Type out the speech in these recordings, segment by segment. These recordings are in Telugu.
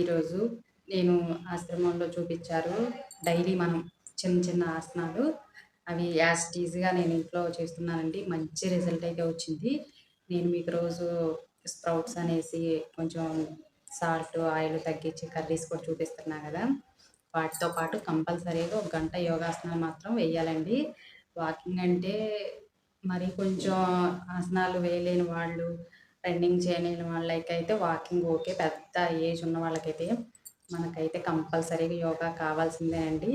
ఈరోజు నేను ఆశ్రమంలో చూపించారు. డైలీ మనం చిన్న చిన్న ఆసనాలు. అవి యాజ్ టీజ్గా నేను ఇంట్లో చేస్తున్నానండి. మంచి రిజల్ట్ అయితే వచ్చింది. నేను మీకు రోజు స్ప్రౌట్స్ అనేసి కొంచెం సాల్ట్ ఆయిల్ తగ్గించి కర్రీస్ కూడా చూపిస్తున్నా కదా. వాటితో పాటు కంపల్సరీగా ఒక గంట యోగాసనాలు మాత్రం వేయాలండి. వాకింగ్ అంటే మరి కొంచెం ఆసనాలు వేయలేని వాళ్ళు రన్నింగ్ చేయలేని వాళ్ళకైతే వాకింగ్ ఓకే. పెద్ద ఏజ్ ఉన్న వాళ్ళకైతే మనకైతే కంపల్సరీగా యోగా కావాల్సిందే అండి.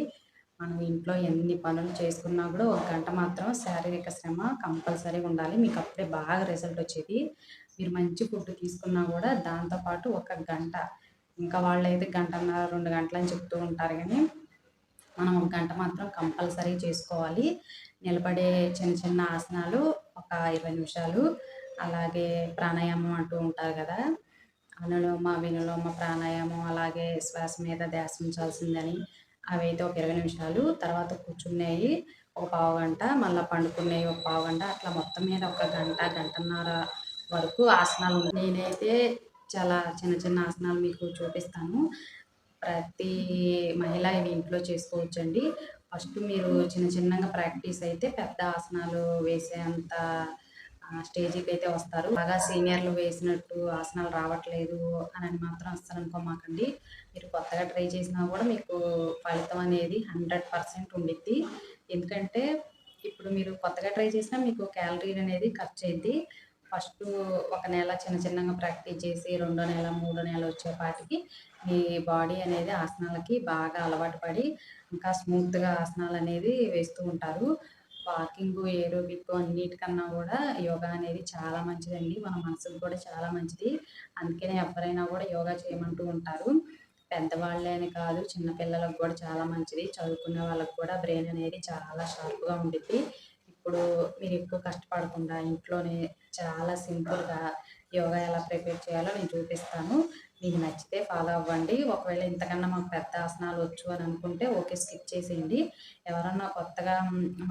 మనం ఇంట్లో ఎన్ని పనులు చేసుకున్నా కూడా ఒక గంట మాత్రం శారీరక శ్రమ కంపల్సరీగా ఉండాలి. మీకు అప్పుడే బాగా రిజల్ట్ వచ్చేది. మీరు మంచి ఫుడ్ తీసుకున్నా కూడా దాంతోపాటు ఒక గంట ఇంకా వాళ్ళైతే గంటన్నర రెండు గంటలు అని చెప్తూ ఉంటారు కానీ మనం ఒక గంట మాత్రం కంపల్సరీ చేసుకోవాలి. నిలబడే చిన్న చిన్న ఆసనాలు ఒక ఇరవై నిమిషాలు అలాగే ప్రాణాయామం అంటూ ఉంటారు కదా. అనులోమ వినులోమ ప్రాణాయామం అలాగే శ్వాస మీద ధ్యాస ఉంచాల్సిందని అవి అయితే ఒక ఇరవై నిమిషాలు తర్వాత కూర్చున్నాయి ఒక పావు గంట మళ్ళీ పండుకున్నాయి ఒక పావు గంట అట్లా మొత్తం మీద ఒక గంట గంటన్నర వరకు ఆసనాలు నేనైతే చాలా చిన్న చిన్న ఆసనాలు మీకు చూపిస్తాను. ప్రతి మహిళ ఇవి ఇంట్లో చేసుకోవచ్చండి. ఫస్ట్ మీరు చిన్న చిన్నగా ప్రాక్టీస్ అయితే పెద్ద ఆసనాలు వేసేంత స్టేజీకి అయితే వస్తారు. బాగా సీనియర్లు వేసినట్టు ఆసనాలు రావట్లేదు అని మాత్రం అస్సలు అనుకోమాకండి. మీరు కొత్తగా ట్రై చేసినా కూడా మీకు ఫలితం అనేది హండ్రెడ్ పర్సెంట్ ఉండిద్ది. ఎందుకంటే ఇప్పుడు మీరు కొత్తగా ట్రై చేసినా మీకు క్యాలరీ అనేది ఖర్చు అయింది ఫస్ట్ ఒక నెల చిన్న చిన్నగా ప్రాక్టీస్ చేసి రెండో నెల మూడో నెల వచ్చేపాటికి మీ బాడీ అనేది ఆసనాలకి బాగా అలవాటు పడి ఇంకా స్మూత్గా ఆసనాలు అనేది వేస్తూ ఉంటారు. వాకింగ్ ఏరోబిక్ అన్నిటికన్నా కూడా యోగా అనేది చాలా మంచిదండి. మన మనసుకు కూడా చాలా మంచిది. అందుకనే ఎవరైనా కూడా యోగా చేయమంటూ ఉంటారు. పెద్దవాళ్ళే అని కాదు చిన్నపిల్లలకు కూడా చాలా మంచిది. చదువుకునే వాళ్ళకు కూడా బ్రెయిన్ అనేది చాలా షార్ప్గా ఉండిద్ది. ఇప్పుడు మీరు ఎక్కువ కష్టపడకుండా ఇంట్లోనే చాలా సింపుల్గా యోగా ఎలా ప్రిపేర్ చేయాలో నేను చూపిస్తాను. మీకు నచ్చితే ఫాలో అవ్వండి. ఒకవేళ ఇంతకన్నా మాకు పెద్ద ఆసనాలు వచ్చు అని అనుకుంటే ఓకే స్కిప్ చేసేయండి. ఎవరన్నా కొత్తగా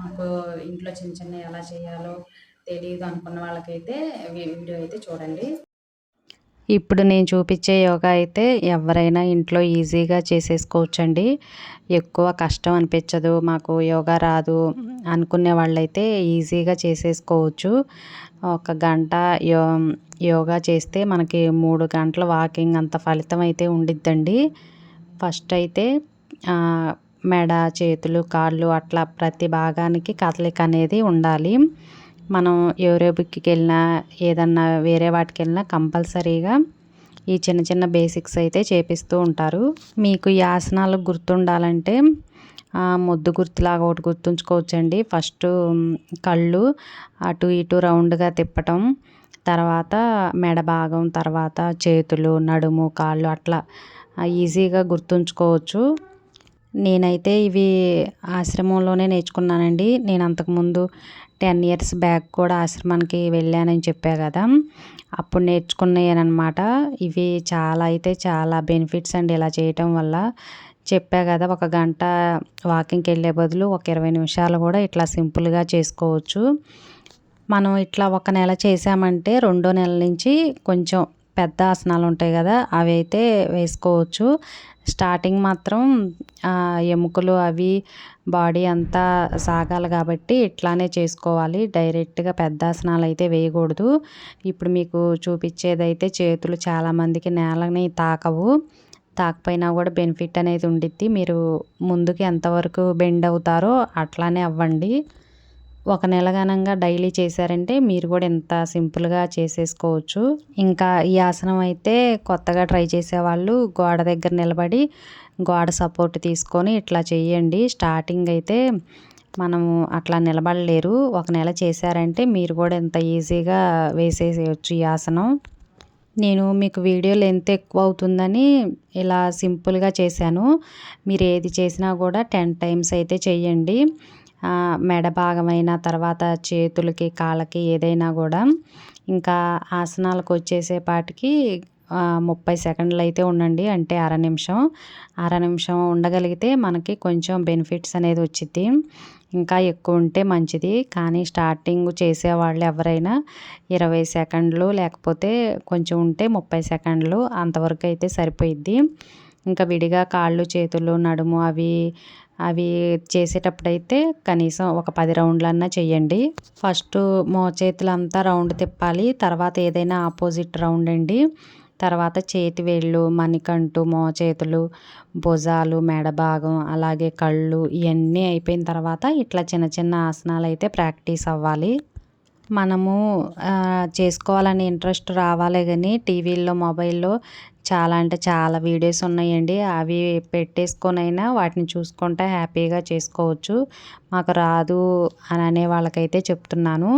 మాకు ఇంట్లో చిన్న చిన్న ఎలా చేయాలో తెలియదు అనుకున్న వాళ్ళకైతే వీడియో అయితే చూడండి. ఇప్పుడు నేను చూపించే యోగా అయితే ఎవరైనా ఇంట్లో ఈజీగా చేసేసుకోవచ్చండి. ఎక్కువ కష్టం అనిపించదు మాకు యోగా రాదు అనుకునే వాళ్ళైతే ఈజీగా చేసేసుకోవచ్చు. ఒక గంట యోగా చేస్తే మనకి మూడు గంటల వాకింగ్ అంత ఫలితం అయితే ఉండిద్దండి. ఫస్ట్ అయితే మెడ చేతులు కాళ్ళు అట్లా ప్రతి భాగానికి కదలిక అనేది ఉండాలి. మనం ఏరోబిక్కి వెళ్ళినా ఏదన్నా వేరే వాటికి వెళ్ళినా కంపల్సరీగా ఈ చిన్న చిన్న బేసిక్స్ అయితే చేపిస్తూ ఉంటారు. మీకు ఈ ఆసనాలు గుర్తుండాలంటే ముద్దు గుర్తులాగా ఒకటి గుర్తుంచుకోవచ్చండి. ఫస్ట్ కళ్ళు అటు ఇటు రౌండ్గా తిప్పటం తర్వాత మెడ భాగం తర్వాత చేతులు నడుము కాళ్ళు అట్లా ఈజీగా గుర్తుంచుకోవచ్చు. నేనైతే ఇవి ఆశ్రమంలోనే నేర్చుకున్నానండి. నేను అంతకుముందు టెన్ ఇయర్స్ బ్యాక్ కూడా ఆశ్రమానికి వెళ్ళానని చెప్పా కదా. అప్పుడు నేర్చుకున్నాయనమాట. ఇవి చాలా అయితే చాలా బెనిఫిట్స్ అండి ఇలా చేయటం వల్ల. చెప్పా కదా ఒక గంట వాకింగ్కి వెళ్ళే బదులు ఒక ఇరవై నిమిషాలు కూడా ఇట్లా సింపుల్గా చేసుకోవచ్చు. మనం ఇట్లా ఒక నెల చేసామంటే రెండో నెల నుంచి కొంచెం పెద్ద ఆసనాలు ఉంటాయి కదా అవి అయితే వేసుకోవచ్చు. స్టార్టింగ్ మాత్రం ఎముకలు అవి బాడీ అంతా సాగాలి కాబట్టి ఇట్లానే చేసుకోవాలి. డైరెక్ట్గా పెద్ద ఆసనాలు అయితే వేయకూడదు. ఇప్పుడు మీకు చూపించేది అయితే చేతులు చాలామందికి నేలని తాకవు. తాకపోయినా కూడా బెనిఫిట్ అనేది ఉండిద్ది. మీరు ముందుకు ఎంతవరకు బెండ్ అవుతారో అట్లానే అవ్వండి. ఒక నెల ఘనంగా డైలీ చేశారంటే మీరు కూడా ఇంత సింపుల్గా చేసేసుకోవచ్చు. ఇంకా ఈ ఆసనం అయితే కొత్తగా ట్రై చేసేవాళ్ళు గోడ దగ్గర నిలబడి గోడ సపోర్ట్ తీసుకొని ఇట్లా చేయండి. స్టార్టింగ్ అయితే మనము అట్లా నిలబడలేరు. ఒక నెల చేశారంటే మీరు కూడా ఎంత ఈజీగా వేసేసేయచ్చు ఈ ఆసనం. నేను మీకు వీడియో లెంత్ ఎక్కువ అవుతుందని ఇలా సింపుల్గా చేశాను. మీరు ఏది చేసినా కూడా టెన్ టైమ్స్ అయితే చెయ్యండి మెడ భాగమైన తర్వాత చేతులకి కాళ్ళకి ఏదైనా కూడా ఇంకా ఆసనాలకు వచ్చేసేపాటికి ముప్పై సెకండ్లు అయితే ఉండండి. అంటే అర నిమిషం. అర నిమిషం ఉండగలిగితే మనకి కొంచెం బెనిఫిట్స్ అనేది వచ్చింది ఇంకా ఎక్కువ ఉంటే మంచిది. కానీ స్టార్టింగ్ చేసేవాళ్ళు ఎవరైనా ఇరవై సెకండ్లు లేకపోతే కొంచెం ఉంటే ముప్పై సెకండ్లు అంతవరకు అయితే సరిపోయిద్ది. ఇంకా విడిగా కాళ్ళు చేతులు నడుము అవి అవి చేసేటప్పుడైతే కనీసం ఒక పది రౌండ్లన్నా చేయండి ఫస్ట్ మోచేతులంతా రౌండ్ తిప్పాలి. తర్వాత ఏదైనా ఆపోజిట్ రౌండ్ అండి. తర్వాత చేతి వేళ్ళు మణికంటు మోచేతులు భుజాలు మెడ భాగం అలాగే కళ్ళు ఇవన్నీ అయిపోయిన తర్వాత ఇట్లా చిన్న చిన్న ఆసనాలు అయితే ప్రాక్టీస్ అవ్వాలి. మనము చేసుకోవాలని ఇంట్రెస్ట్ రావాలి కానీ టీవీల్లో మొబైల్లో చాలా అంటే చాలా వీడియోస్ ఉన్నాయండి. అవి పెట్టేసుకొనైనా వాటిని చూసుకుంటా హ్యాపీగా చేసుకోవచ్చు. మాకు రాదు అని అనే వాళ్ళకైతే చెప్తున్నాను.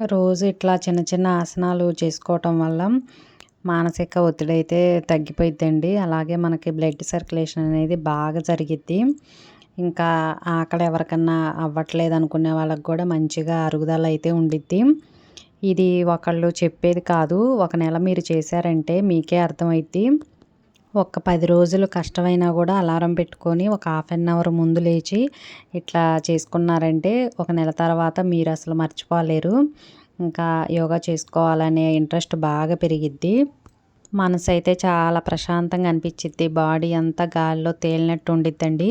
రోజు ఇట్లా చిన్న చిన్న ఆసనాలు చేసుకోవటం వల్ల మానసిక ఒత్తిడి అయితే తగ్గిపోయిద్దండి. అలాగే మనకి బ్లడ్ సర్క్యులేషన్ అనేది బాగా జరిగిద్ది. ఇంకా ఆకలి ఎవరికన్నా అవ్వట్లేదు అనుకునే వాళ్ళకి కూడా మంచిగా అరుగుదల అయితే ఉండిద్ది. ఇది ఒకళ్ళు చెప్పేది కాదు. ఒక నెల మీరు చేశారంటే మీకే అర్థమైద్ది. ఒక పది రోజులు కష్టమైనా కూడా అలారం పెట్టుకొని ఒక హాఫ్ అన్ అవర్ ముందు లేచి ఇట్లా చేసుకున్నారంటే ఒక నెల తర్వాత మీరు అసలు మర్చిపోలేరు. ఇంకా యోగా చేసుకోవాలనే ఇంట్రెస్ట్ బాగా పెరిగిద్ది. మనసు అయితే చాలా ప్రశాంతంగా అనిపించిద్ది బాడీ అంతా గాలిలో తేలినట్టు ఉండిద్దండి.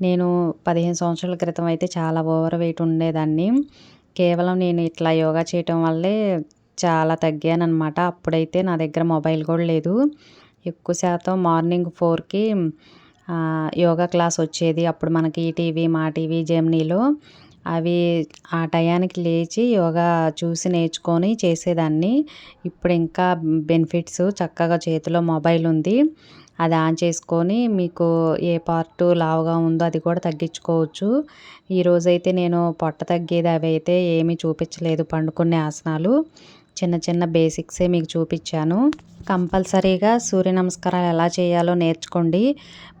నేను పదిహేను సంవత్సరాల క్రితం అయితే చాలా ఓవర్ వెయిట్ ఉండేదాన్ని. కేవలం నేను ఇట్లా యోగా చేయటం వల్లే చాలా తగ్గాను అనమాట అప్పుడైతే నా దగ్గర మొబైల్ కూడా లేదు. ఎక్కువ శాతం మార్నింగ్ ఫోర్కి యోగా క్లాస్ వచ్చేది. అప్పుడు మనకి ఈటీవీ మా టీవీ జెమ్నీలో అవి ఆ టయానికి లేచి యోగా చూసి నేర్చుకొని చేసేదాన్ని. ఇప్పుడు ఇంకా బెనిఫిట్స్ చక్కగా చేతిలో మొబైల్ ఉంది. అది ఆన్ చేసుకొని మీకు ఏ పార్ట్ లావుగా ఉందో అది కూడా తగ్గించుకోవచ్చు. ఈరోజైతే నేను పొట్ట తగ్గేది అవి అయితే ఏమీ చూపించలేదు పండుకునే ఆసనాలు. చిన్న చిన్న బేసిక్సే మీకు చూపించాను. కంపల్సరీగా సూర్య నమస్కారాలు ఎలా చేయాలో నేర్చుకోండి.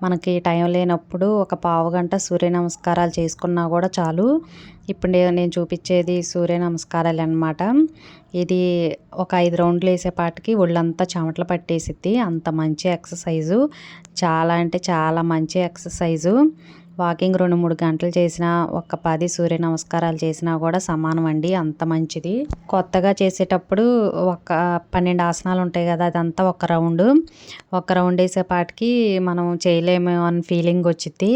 మనకి టైం లేనప్పుడు ఒక పావు గంట సూర్య నమస్కారాలు చేసుకున్నా కూడా చాలు. ఇప్పుడు నేను నేను చూపించేది సూర్య నమస్కారాలు అనమాట ఇది ఒక ఐదు రౌండ్లు వేసేపాటికి ఒళ్ళంతా చెమటలు పట్టేసిద్ది. అంత మంచి ఎక్సర్సైజు. చాలా అంటే చాలా మంచి ఎక్సర్సైజు. వాకింగ్ రెండు మూడు గంటలు చేసినా ఒక పది సూర్య నమస్కారాలు చేసినా కూడా సమానం అండి. అంత మంచిది. కొత్తగా చేసేటప్పుడు ఒక పన్నెండు ఆసనాలు ఉంటాయి కదా అదంతా ఒక రౌండ్. ఒక రౌండ్ వేసేపాటికి మనం చేయలేము అని ఫీలింగ్ వచ్చింది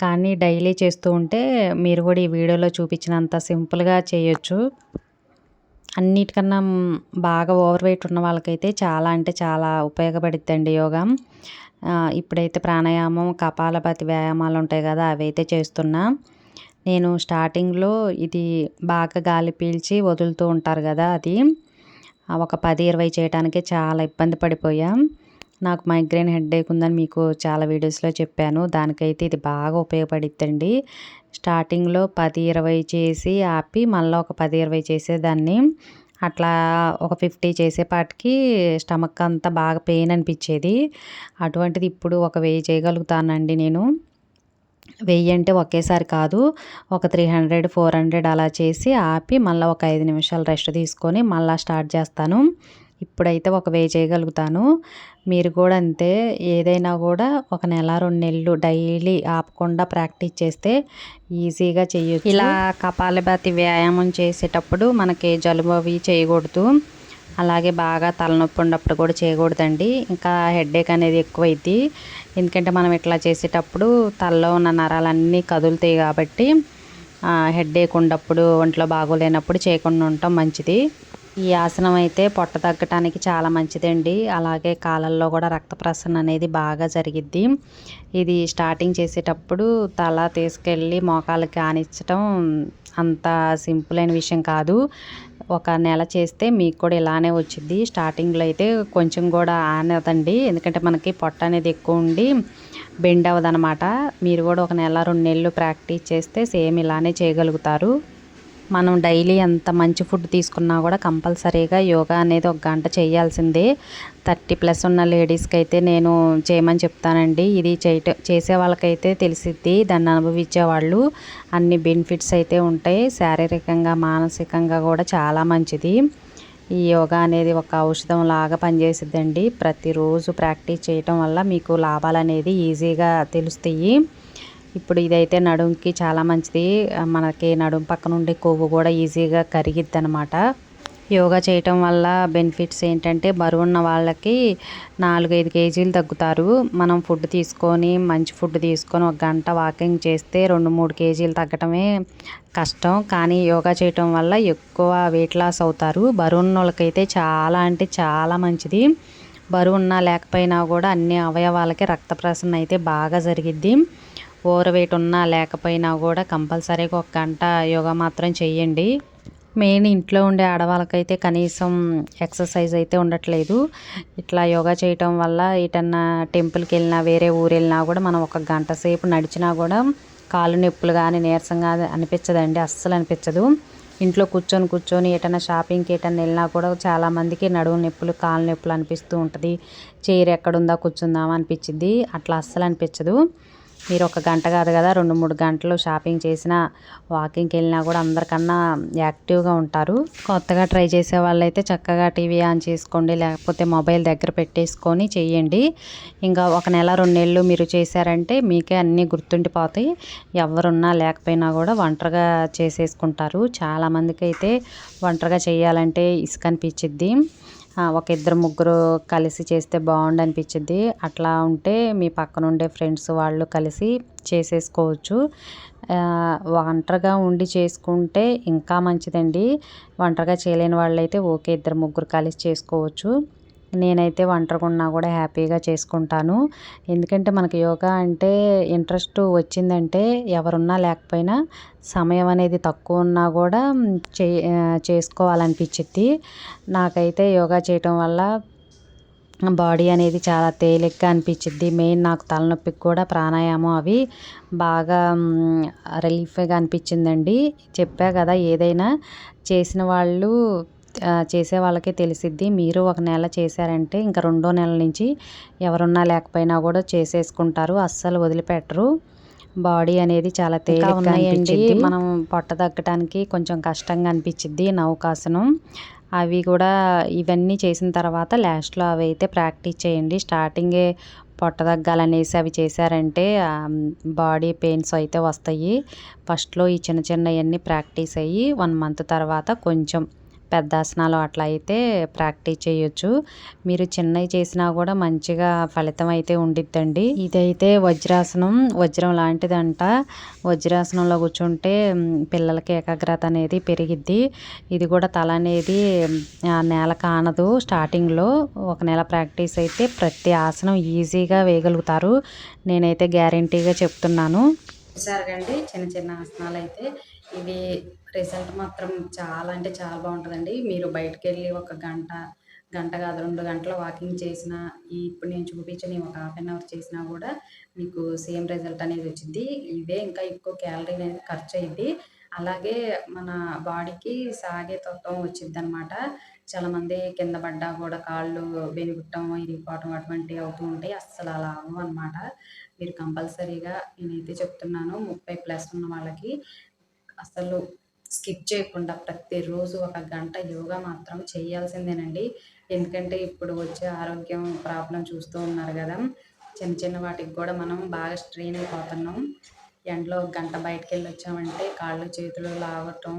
కానీ డైలీ చేస్తూ ఉంటే మీరు కూడా ఈ వీడియోలో చూపించినంత సింపుల్గా చేయొచ్చు. అన్నిటికన్నా బాగా ఓవర్ వెయిట్ ఉన్న వాళ్ళకైతే చాలా అంటే చాలా ఉపయోగపడుద్దండి యోగా. ఇప్పుడైతే ప్రాణాయామం కపాలభాతి వ్యాయామాలు ఉంటాయి కదా అవి అయితే చేస్తున్నా. నేను స్టార్టింగ్లో ఇది బాగా గాలి పీల్చి వదులుతూ ఉంటారు కదా అది. ఒక పది ఇరవై చేయడానికే చాలా ఇబ్బంది పడిపోయాం. నాకు మైగ్రేన్ హెడేక్ ఉందని మీకు చాలా వీడియోస్లో చెప్పాను. దానికైతే ఇది బాగా ఉపయోగపడిద్దండి. స్టార్టింగ్లో పది ఇరవై చేసి ఆపి మళ్ళీ ఒక పది ఇరవై చేసేదాన్ని. అట్లా ఒక ఫిఫ్టీ చేసేపాటికి స్టమక్ అంతా బాగా పెయిన్ అనిపించేది. అటువంటిది ఇప్పుడు ఒక వెయ్యి చేయగలుగుతానండి నేను. వెయ్యి అంటే ఒకేసారి కాదు ఒక త్రీ హండ్రెడ్ ఫోర్ హండ్రెడ్ అలా చేసి ఆపి మళ్ళీ ఒక ఐదు నిమిషాలు రెస్ట్ తీసుకొని మళ్ళీ స్టార్ట్ చేస్తాను. ఇప్పుడైతే ఒక వెయ్యి చేయగలుగుతాను. మీరు కూడా అంతే ఏదైనా కూడా ఒక నెల రెండు నెలలు డైలీ ఆపకుండా ప్రాక్టీస్ చేస్తే ఈజీగా చేయొచ్చు. ఇలా కపాలభాతి వ్యాయామం చేసేటప్పుడు మనకి జలుబు అవి చేయకూడదు. అలాగే బాగా తలనొప్పి ఉన్నప్పుడు కూడా చేయకూడదండి. ఇంకా హెడేక్ అనేది ఎక్కువైద్ది. ఎందుకంటే మనం ఇట్లా చేసేటప్పుడు తలలో ఉన్న నరాలన్నీ కదులుతాయి కాబట్టి హెడేక్ ఉన్నప్పుడు ఒంట్లో బాగోలేనప్పుడు చేయకుండా ఉండటం మంచిది. ఈ ఆసనం అయితే పొట్ట తగ్గటానికి చాలా మంచిదండి. అలాగే కాలల్లో కూడా రక్త ప్రసరణ అనేది బాగా జరిగిద్ది. ఇది స్టార్టింగ్ చేసేటప్పుడు తల తీసుకెళ్ళి మోకాలకి ఆనించడం అంత సింపుల్ అయిన విషయం కాదు. ఒక నెల చేస్తే మీకు కూడా ఇలానే వచ్చింది స్టార్టింగ్లో అయితే కొంచెం కూడా ఆనదండి. ఎందుకంటే మనకి పొట్ట అనేది ఎక్కువ ఉండి బెండ్ అవ్వదనమాట మీరు కూడా ఒక నెల రెండు నెలలు ప్రాక్టీస్ చేస్తే సేమ్ ఇలానే చేయగలుగుతారు. మనం డైలీ ఎంత మంచి ఫుడ్ తీసుకున్నా కూడా కంపల్సరీగా యోగా అనేది ఒక గంట చేయాల్సిందే. థర్టీ ప్లస్ ఉన్న లేడీస్కి అయితే నేను చేయమని చెప్తానండి. ఇది చేయట చేసే వాళ్ళకైతే తెలిసిద్ది. దాన్ని అనుభవించే వాళ్ళు. అన్ని బెనిఫిట్స్ అయితే ఉంటాయి. శారీరకంగా మానసికంగా కూడా చాలా మంచిది. ఈ యోగా అనేది ఒక ఔషధం లాగా పనిచేసిద్దండి. ప్రతిరోజు ప్రాక్టీస్ చేయటం వల్ల మీకు లాభాలు అనేది ఈజీగా తెలుస్తాయి. ఇప్పుడు ఇదైతే నడుంకి చాలా మంచిది. మనకి నడుం పక్కన ఉండే కొవ్వు కూడా ఈజీగా కరిగిద్ది అనమాట యోగా చేయటం వల్ల బెనిఫిట్స్ ఏంటంటే బరువు ఉన్న వాళ్ళకి నాలుగైదు కేజీలు తగ్గుతారు. మనం ఫుడ్ తీసుకొని మంచి ఫుడ్ తీసుకొని ఒక గంట వాకింగ్ చేస్తే రెండు మూడు కేజీలు తగ్గటమే కష్టం. కానీ యోగా చేయటం వల్ల ఎక్కువ వెయిట్ లాస్ అవుతారు. బరువు ఉన్న వాళ్ళకైతే చాలా అంటే చాలా మంచిది. బరువు ఉన్నా లేకపోయినా కూడా అన్ని అవయవాలకి రక్త ప్రసరణ అయితే బాగా జరిగిద్ది. ఓవర్ వెయిట్ ఉన్నా లేకపోయినా కూడా కంపల్సరీగా ఒక గంట యోగా మాత్రం చేయండి మెయిన్ ఇంట్లో ఉండే ఆడవాళ్ళకైతే కనీసం ఎక్సర్సైజ్ అయితే ఉండట్లేదు. ఇట్లా యోగా చేయటం వల్ల ఎటన్నా టెంపుల్కి వెళ్ళినా వేరే ఊరు వెళ్ళినా కూడా మనం ఒక గంట సేపు నడిచినా కూడా కాళ్ళు నొప్పులు కానీ నీరసంగా అనిపించదండి అస్సలు అనిపించదు. ఇంట్లో కూర్చొని కూర్చొని ఎటన్నా షాపింగ్కి ఎటన్నా వెళ్ళినా కూడా చాలామందికి నడుము నొప్పులు కాళ్ళ నొప్పులు అనిపిస్తూ ఉంటుంది. చైర్ ఎక్కడుందా కూర్చుందామా అనిపించింది అట్లా అస్సలు అనిపించదు. మీరు ఒక గంట కాదు కదా రెండు మూడు గంటలు షాపింగ్ చేసినా వాకింగ్కి వెళ్ళినా కూడా అందరికన్నా యాక్టివ్గా ఉంటారు. కొత్తగా ట్రై చేసే వాళ్ళైతే చక్కగా టీవీ ఆన్ చేసుకోండి లేకపోతే మొబైల్ దగ్గర పెట్టేసుకొని చేయండి. ఇంకా ఒక నెల రెండు నెలలు మీరు చేశారంటే మీకే అన్నీ గుర్తుండిపోతాయి. ఎవరున్నా లేకపోయినా కూడా ఒంటరిగా చేసేసుకుంటారు. చాలామందికి అయితే ఒంటరిగా చేయాలంటే ఇసుక అనిపించిద్ది. ఒక ఇద్దరు ముగ్గురు కలిసి చేస్తే బాగుండు అనిపించింది అట్లా ఉంటే మీ పక్కన ఉండే ఫ్రెండ్స్ వాళ్ళు కలిసి చేసేసుకోవచ్చు. ఒంటరిగా ఉండి చేసుకుంటే ఇంకా మంచిదండి. ఒంటరిగా చేయలేని వాళ్ళైతే ఓకే ఇద్దరు ముగ్గురు కలిసి చేసుకోవచ్చు. నేనైతే ఒంటరిగా ఉన్నా కూడా హ్యాపీగా చేసుకుంటాను. ఎందుకంటే మనకి యోగా అంటే ఇంట్రెస్ట్ వచ్చిందంటే ఎవరున్నా లేకపోయినా సమయం అనేది తక్కువ ఉన్నా కూడా చే చేసుకోవాలనిపించిద్ది. నాకైతే యోగా చేయటం వల్ల బాడీ అనేది చాలా తేలిగ్గా అనిపించింది మెయిన్ నాకు తలనొప్పికి కూడా ప్రాణాయామం అవి బాగా రిలీఫ్గా అనిపించిందండి. చెప్పా కదా ఏదైనా చేసిన వాళ్ళు చేసే వాళ్ళకే తెలిసిద్ది. మీరు ఒక నెల చేశారంటే ఇంకా రెండో నెల నుంచి ఎవరున్నా లేకపోయినా కూడా చేసేసుకుంటారు. అస్సలు వదిలిపెట్టరు. బాడీ అనేది చాలా తేలిక ఉన్నాయండి. మనం పొట్ట తగ్గడానికి కొంచెం కష్టంగా అనిపించిద్ది నౌకాసనం. అవి కూడా ఇవన్నీ చేసిన తర్వాత లాస్ట్లో అవి అయితే ప్రాక్టీస్ చేయండి. స్టార్టింగే పొట్ట తగ్గాలనేసి అవి చేశారంటే బాడీ పెయిన్స్ అయితే వస్తాయి. ఫస్ట్లో ఈ చిన్న చిన్నవన్నీ ప్రాక్టీస్ అయ్యి వన్ మంత్ తర్వాత కొంచెం పెద్దాసనాలు అట్లా అయితే ప్రాక్టీస్ చేయొచ్చు. మీరు చిన్నవి చేసినా కూడా మంచిగా ఫలితం అయితే ఉండిద్దండి. ఇదైతే వజ్రాసనం. వజ్రం లాంటిదంట. వజ్రాసనంలో కూర్చుంటే పిల్లలకి ఏకాగ్రత అనేది పెరిగిద్ది. ఇది కూడా తల అనేది నేల కానదు. స్టార్టింగ్లో ఒక నెల ప్రాక్టీస్ అయితే ప్రతి ఆసనం ఈజీగా వేయగలుగుతారు. నేనైతే గ్యారంటీగా చెప్తున్నాను. చూసారుగండి చిన్న చిన్న ఆసనాలు అయితే ఇవి రిజల్ట్ మాత్రం చాలా అంటే చాలా బాగుంటుందండి. మీరు బయటకు వెళ్ళి ఒక గంట గంట కాదు రెండు గంటల వాకింగ్ చేసిన ఇప్పుడు నేను చూపించిన ఒక హాఫ్ అన్ అవర్ చేసినా కూడా మీకు సేమ్ రిజల్ట్ అనేది వచ్చింది. ఇదే ఇంకా ఎక్కువ క్యాలరీ అనేది ఖర్చు అయ్యింది అలాగే మన బాడీకి సాగే తత్వం వచ్చింది అనమాట చాలామంది కింద పడ్డా కూడా కాళ్ళు బెనిగుట్టం ఇరిగిపోవటం అటువంటివి అవుతూ ఉంటాయి. అస్సలు అలా అవ్వవు అనమాట మీరు కంపల్సరీగా నేనైతే చెప్తున్నాను ముప్పై ప్లస్ ఉన్న వాళ్ళకి అసలు స్కిప్ చేయకుండా ప్రతిరోజు ఒక గంట యోగా మాత్రం చేయాల్సిందేనండి. ఎందుకంటే ఇప్పుడు వచ్చే ఆరోగ్యం ప్రాబ్లం చూస్తూ ఉన్నారు కదా. చిన్న చిన్న వాటికి కూడా మనం బాగా స్ట్రెయిన్ అయిపోతున్నాం. ఎండలో గంట బయటకు వెళ్ళి వచ్చామంటే కాళ్ళు చేతులు లాగటం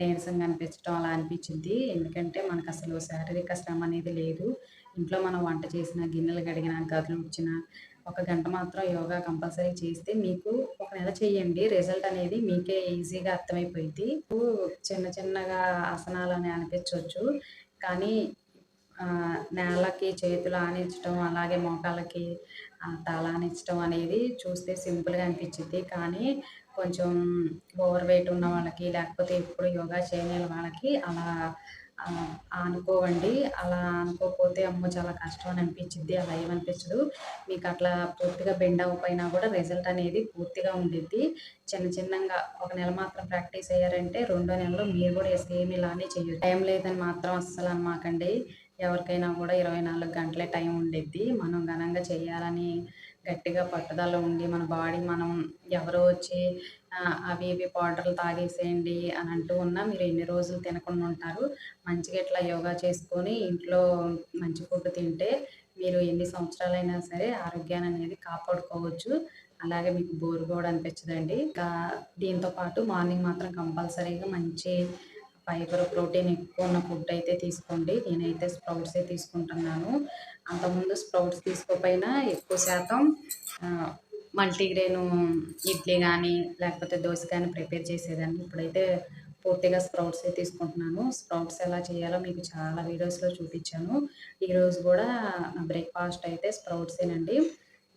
నీరసంగా అనిపించడం అలా అనిపించింది. ఎందుకంటే మనకు అసలు శారీరక శ్రమ అనేది లేదు. ఇంట్లో మనం వంట చేసిన గిన్నెలు కడిగిన గదులు వచ్చిన ఒక గంట మాత్రం యోగా కంపల్సరీ చేస్తే మీకు ఒక నెల చేయండి. రిజల్ట్ అనేది మీకే ఈజీగా అర్థమైపోయింది చిన్న చిన్నగా ఆసనాలు అని అనిపించవచ్చు కానీ నేలకి చేతులు ఆనించడం అలాగే మోకాళ్ళకి తల ఆనించడం అనేది చూస్తే సింపుల్గా అనిపించింది కానీ కొంచెం ఓవర్ వెయిట్ ఉన్న వాళ్ళకి లేకపోతే ఎప్పుడు యోగా చేయలేని వాళ్ళకి అలా అనుకోవండి. అలా అనుకోకపోతే అమ్మో చాలా కష్టం అని అనిపించింది అలా ఏమనిపించదు. మీకు అట్లా పూర్తిగా బెండ్ అవ్వకపోయినా కూడా రిజల్ట్ అనేది పూర్తిగా ఉండిద్ది. చిన్న చిన్నగా ఒక నెల మాత్రం ప్రాక్టీస్ అయ్యారంటే రెండో నెలలో మీరు కూడా సేమ్ ఇలానే చేయరు టైం లేదని మాత్రం అస్సలు అనమాకండి. ఎవరికైనా కూడా ఇరవై నాలుగు గంటలే టైం ఉండిద్ది. మనం ఘనంగా చేయాలని గట్టిగా పట్టుదల ఉండి మన బాడీ మనం ఎవరో వచ్చి అవి ఇవి పౌడర్లు తాగేసేయండి అని అంటూ ఉన్నా మీరు ఎన్ని రోజులు తినకుండా ఉంటారు. మంచిగా ఇట్లా యోగా చేసుకొని ఇంట్లో మంచి ఫుడ్ తింటే మీరు ఎన్ని సంవత్సరాలైనా సరే ఆరోగ్యాన్ని అనేది కాపాడుకోవచ్చు. అలాగే మీకు బోర్ కూడా అనిపించదండి. ఇంకా దీంతో పాటు మార్నింగ్ మాత్రం కంపల్సరీగా మంచి ఫైబర్ ప్రోటీన్ ఎక్కువ ఉన్న ఫుడ్ అయితే తీసుకోండి. నేనైతే స్ప్రౌట్సే తీసుకుంటున్నాను. అంతకుముందు స్ప్రౌట్స్ తీసుకోకపోయినా ఎక్కువ శాతం మల్టీగ్రెయిన్ ఇడ్లీ కానీ లేకపోతే దోశ కానీ ప్రిపేర్ చేసేదాన్ని. ఇప్పుడైతే పూర్తిగా స్ప్రౌట్సే తీసుకుంటున్నాను. స్ప్రౌట్స్ ఎలా చేయాలో మీకు చాలా వీడియోస్లో చూపించాను. ఈరోజు కూడా బ్రేక్ఫాస్ట్ అయితే స్ప్రౌట్సేనండి.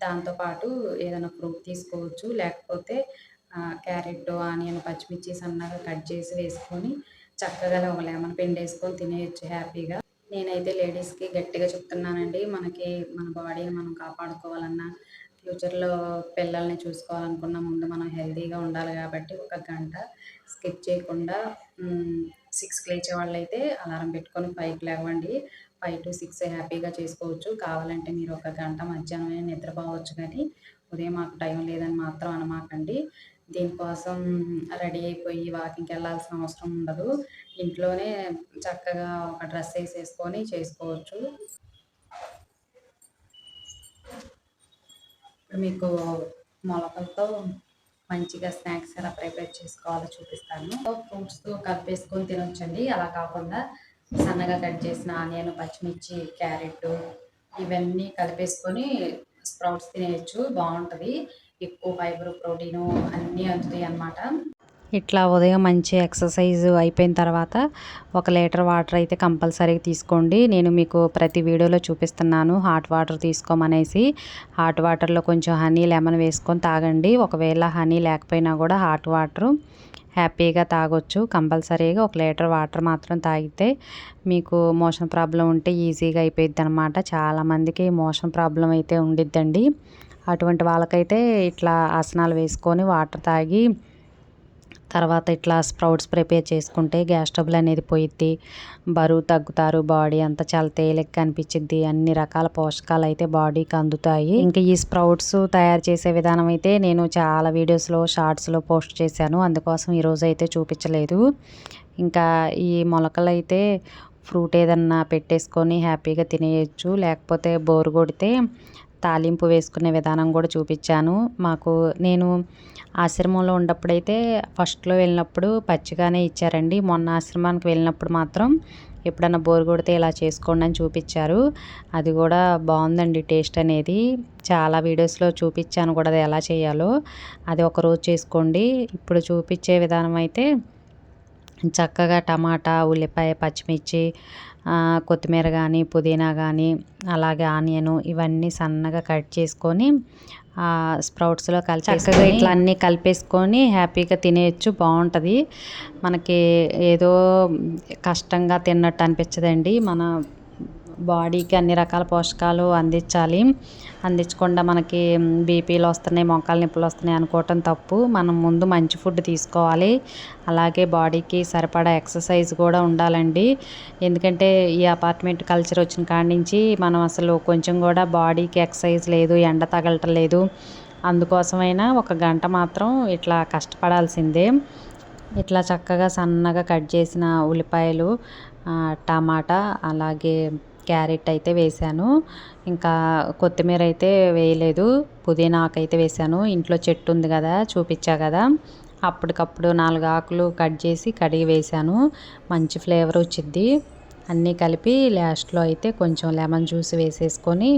దాంతోపాటు ఏదైనా ఫ్రూట్ తీసుకోవచ్చు. లేకపోతే క్యారెట్ ఆనియన్ పచ్చిమిర్చి సన్నగా కట్ చేసి వేసుకొని చక్కగా ఒక లెమన్ పిండి వేసుకొని తినేయచ్చు హ్యాపీగా. నేనైతే లేడీస్కి గట్టిగా చెప్తున్నానండి. మనకి మన బాడీని మనం కాపాడుకోవాలన్నా ఫ్యూచర్లో పిల్లల్ని చూసుకోవాలనుకున్న ముందు మనం హెల్తీగా ఉండాలి కాబట్టి ఒక గంట స్కిప్ చేయకుండా సిక్స్కి లేచే వాళ్ళైతే అలారం పెట్టుకొని ఫైవ్కి లేవండి. ఫైవ్ టు సిక్స్ హ్యాపీగా చేసుకోవచ్చు. కావాలంటే మీరు ఒక గంట మధ్యాహ్నం నిద్రపోవచ్చు కానీ ఉదయం మాకు టైం లేదని మాత్రం అనమాకండి. దీనికోసం రెడీ అయిపోయి వాకింగ్కి వెళ్ళాల్సిన అవసరం ఉండదు. ఇంట్లోనే చక్కగా ఒక డ్రెస్ వేసేసుకొని చేసుకోవచ్చు. మీకు మొలకలతో మంచిగా స్నాక్స్ ఎలా ప్రిపేర్ చేసుకోవాలో చూపిస్తాను. ఫ్రూట్స్తో కలిపేసుకొని తినొచ్చండి. అలా కాకుండా సన్నగా కట్ చేసిన ఆనియన్ పచ్చిమిర్చి క్యారెట్ ఇవన్నీ కలిపేసుకొని స్ప్రౌట్స్ తినేయచ్చు. బాగుంటుంది. ఎక్కువ ఫైబర్ ప్రోటీను అన్నీ అందుతాయి అన్నమాట. ఇట్లా ఉదయం మంచి ఎక్సర్సైజ్ అయిపోయిన తర్వాత ఒక లీటర్ వాటర్ అయితే కంపల్సరీగా తీసుకోండి. నేను మీకు ప్రతి వీడియోలో చూపిస్తున్నాను. హాట్ వాటర్ తీసుకోమనేసి హాట్ వాటర్లో కొంచెం హనీ లెమన్ వేసుకొని తాగండి. ఒకవేళ హనీ లేకపోయినా కూడా హాట్ వాటర్ హ్యాపీగా తాగొచ్చు. కంపల్సరీగా ఒక లీటర్ వాటర్ మాత్రం తాగితే మీకు మోషన్ ప్రాబ్లం ఉంటే ఈజీగా అయిపోయిద్ది అనమాట చాలామందికి మోషన్ ప్రాబ్లం అయితే ఉండిద్దండి. అటువంటి వాళ్ళకైతే ఇట్లా ఆసనాలు వేసుకొని వాటర్ తాగి తర్వాత ఇట్లా స్ప్రౌట్స్ ప్రిపేర్ చేసుకుంటే గ్యాస్ ట్రబుల్ అనేది పోయిద్ది. బరువు తగ్గుతారు బాడీ అంతా చాలా తేలిక అనిపించిద్ది. అన్ని రకాల పోషకాలు అయితే బాడీకి అందుతాయి. ఇంకా ఈ స్ప్రౌట్స్ తయారు చేసే విధానం అయితే నేను చాలా వీడియోస్లో షార్ట్స్లో పోస్ట్ చేశాను. అందుకోసం ఈరోజు అయితే చూపించలేదు. ఇంకా ఈ మొలకలు అయితే ఫ్రూట్ ఏదన్నా పెట్టేసుకొని హ్యాపీగా తినేయచ్చు. లేకపోతే బోరు కొడితే తాలింపు వేసుకునే విధానం కూడా చూపించాను. మాకు నేను ఆశ్రమంలో ఉన్నప్పుడైతే ఫస్ట్లో వెళ్ళినప్పుడు పచ్చిగానే ఇచ్చారండి. మొన్న ఆశ్రమానికి వెళ్ళినప్పుడు మాత్రం ఎప్పుడన్నా బోర్ కొడితే ఇలా చేసుకోండి అని చూపించారు. అది కూడా బాగుందండి టేస్ట్ అనేది. చాలా వీడియోస్లో చూపించాను కూడా అది ఎలా చేయాలో. అది ఒకరోజు చేసుకోండి. ఇప్పుడు చూపించే విధానం అయితే చక్కగా టమాటా ఉల్లిపాయ పచ్చిమిర్చి కొత్తిమీర కానీ పుదీనా కానీ అలాగే ఆనియన్ ఇవన్నీ సన్నగా కట్ చేసుకొని స్ప్రౌట్స్లో కలిసి చక్కగా ఇట్లా అన్నీ కలిపేసుకొని హ్యాపీగా తినేయచ్చు బాగుంటుంది మనకి ఏదో కష్టంగా తిన్నట్టు అనిపించదండి మన బాడీకి అన్ని రకాల పోషకాలు అందించాలి. అందించకుండా మనకి బీపీలు వస్తున్నాయి మోకాలు నొప్పులు వస్తున్నాయి అనుకోవటం తప్పు. మనం ముందు మంచి ఫుడ్ తీసుకోవాలి. అలాగే బాడీకి సరిపడా ఎక్సర్సైజ్ కూడా ఉండాలండి. ఎందుకంటే ఈ అపార్ట్మెంట్ కల్చర్ వచ్చిన కాడి నుంచి మనం అసలు కొంచెం కూడా బాడీకి ఎక్సర్సైజ్ లేదు ఎండ తగలటం లేదు. అందుకోసమైనా ఒక గంట మాత్రం ఇట్లా కష్టపడాల్సిందే. ఇట్లా చక్కగా సన్నగా కట్ చేసిన ఉల్లిపాయలు టమాటా అలాగే క్యారెట్ అయితే వేసాను ఇంకా కొత్తిమీర అయితే వేయలేదు. పుదీనా అయితే వేసాను ఇంట్లో చెట్టు ఉంది కదా చూపించా కదా. అప్పటికప్పుడు నాలుగు ఆకులు కట్ చేసి కడిగి వేసాను మంచి ఫ్లేవర్ వచ్చింది అన్నీ కలిపి లాస్ట్లో అయితే కొంచెం లెమన్ జ్యూస్ వేసేసుకొని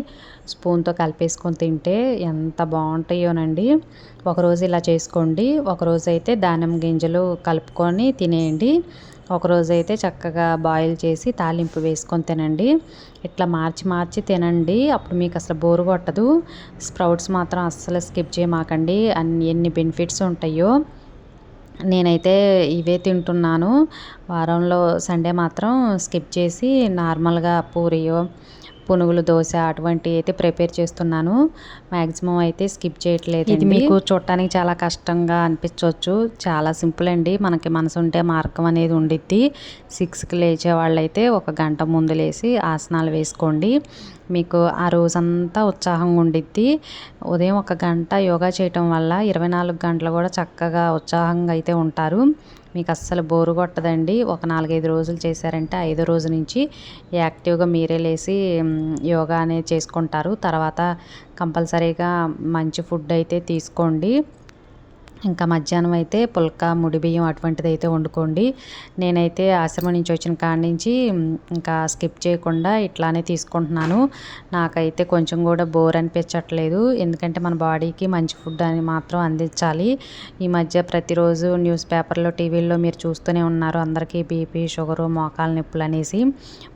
స్పూన్తో కలిపేసుకొని తింటే ఎంత బాగుంటాయోనండి. ఒకరోజు ఇలా చేసుకోండి. ఒకరోజు అయితే దానిమ్మ గింజలు కలుపుకొని తినేయండి. ఒకరోజు అయితే చక్కగా బాయిల్ చేసి తాలింపు వేసుకొని తినండి. ఇట్లా మార్చి మార్చి తినండి. అప్పుడు మీకు అసలు బోరు కొట్టదు. స్ప్రౌట్స్ మాత్రం అస్సలు స్కిప్ చేయమాకండి. అన్ని ఎన్ని బెనిఫిట్స్ ఉంటాయో నేనైతే ఇవే తింటున్నాను. వారంలో సండే మాత్రం స్కిప్ చేసి నార్మల్గా పూరియో పునుగులు దోశ అటువంటివి అయితే ప్రిపేర్ చేస్తున్నాను. మ్యాక్సిమం అయితే స్కిప్ చేయట్లేదు ఇది మీకు చూడటానికి చాలా కష్టంగా అనిపించవచ్చు. చాలా సింపుల్ అండి. మనకి మనసు ఉంటే మార్గం అనేది ఉండిద్ది. సిక్స్కి లేచే వాళ్ళైతే ఒక గంట ముందు లేచి ఆసనాలు వేసుకోండి. మీకు ఆ రోజంతా ఉత్సాహంగా ఉండిద్ది. ఉదయం ఒక గంట యోగా చేయటం వల్ల ఇరవై నాలుగు గంటలు కూడా చక్కగా ఉత్సాహంగా అయితే ఉంటారు. మీకు అస్సలు బోరు కొట్టదండి. ఒక నాలుగైదు రోజులు చేశారంటే ఐదో రోజు నుంచి యాక్టివ్గా మీరే లేసి యోగా అనేది చేసుకుంటారు. తర్వాత కంపల్సరీగా మంచి ఫుడ్ అయితే తీసుకోండి. ఇంకా మధ్యాహ్నం అయితే పుల్క ముడి బియ్యం అటువంటిది అయితే వండుకోండి. నేనైతే ఆశ్రమం నుంచి వచ్చిన కాడి నుంచి ఇంకా స్కిప్ చేయకుండా ఇట్లానే తీసుకుంటున్నాను. నాకైతే కొంచెం కూడా బోర్ అనిపించట్లేదు. ఎందుకంటే మన బాడీకి మంచి ఫుడ్ అని మాత్రం అందించాలి. ఈ మధ్య ప్రతిరోజు న్యూస్ పేపర్లో టీవీల్లో మీరు చూస్తూనే ఉన్నారు అందరికీ బీపీ షుగరు మోకాల నొప్పులు అనేసి.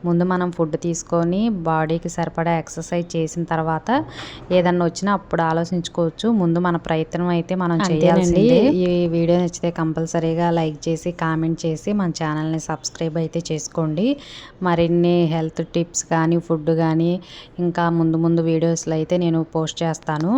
ముందు మనం ఫుడ్ తీసుకొని బాడీకి సరిపడా ఎక్సర్సైజ్ చేసిన తర్వాత ఏదన్నా వచ్చినా అప్పుడు ఆలోచించుకోవచ్చు. ముందు మన ప్రయత్నం అయితే మనం చేయాల్సిందే ఈ వీడియో నచ్చితే కంపల్సరీగా లైక్ చేసి కామెంట్ చేసి మన ఛానల్ని సబ్స్క్రైబ్ అయితే చేసుకోండి. మరిన్ని హెల్త్ టిప్స్ కానీ ఫుడ్ కానీ ఇంకా ముందు ముందు వీడియోస్లో అయితే నేను పోస్ట్ చేస్తాను.